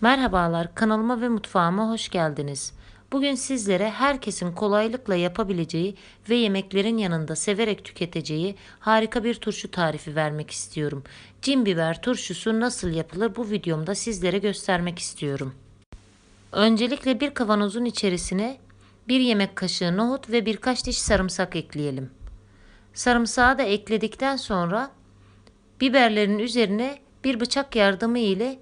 Merhabalar, kanalıma ve mutfağıma hoş geldiniz. Bugün sizlere herkesin kolaylıkla yapabileceği ve yemeklerin yanında severek tüketeceği harika bir turşu tarifi vermek istiyorum. Cin biber turşusu nasıl yapılır bu videomda sizlere göstermek istiyorum. Öncelikle bir kavanozun içerisine bir yemek kaşığı nohut ve birkaç diş sarımsak ekleyelim. Sarımsağı da ekledikten sonra biberlerin üzerine bir bıçak yardımı ile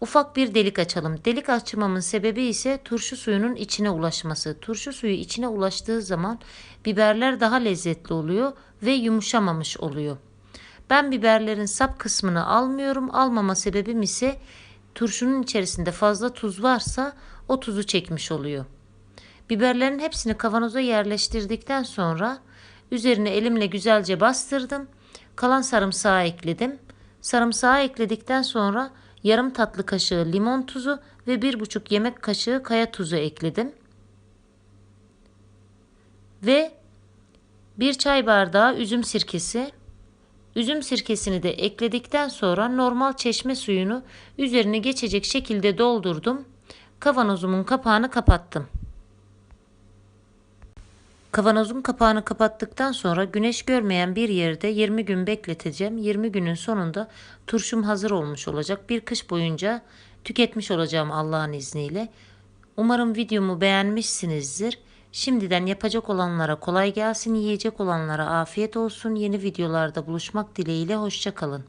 ufak bir delik açalım. Delik açmamın sebebi ise turşu suyunun içine ulaşması. Turşu suyu içine ulaştığı zaman biberler daha lezzetli oluyor ve yumuşamamış oluyor. Ben biberlerin sap kısmını almıyorum. Almama sebebim ise turşunun içerisinde fazla tuz varsa o tuzu çekmiş oluyor. Biberlerin hepsini kavanoza yerleştirdikten sonra üzerine elimle güzelce bastırdım. Kalan sarımsağı ekledim. Sarımsağı ekledikten sonra yarım tatlı kaşığı limon tuzu ve bir buçuk yemek kaşığı kaya tuzu ekledim. Ve bir çay bardağı üzüm sirkesi. Üzüm sirkesini de ekledikten sonra normal çeşme suyunu üzerine geçecek şekilde doldurdum. Kavanozumun kapağını kapattım. Kavanozun kapağını kapattıktan sonra güneş görmeyen bir yerde 20 gün bekleteceğim. 20 günün sonunda turşum hazır olmuş olacak. Bir kış boyunca tüketmiş olacağım Allah'ın izniyle. Umarım videomu beğenmişsinizdir. Şimdiden yapacak olanlara kolay gelsin, yiyecek olanlara afiyet olsun. Yeni videolarda buluşmak dileğiyle hoşçakalın.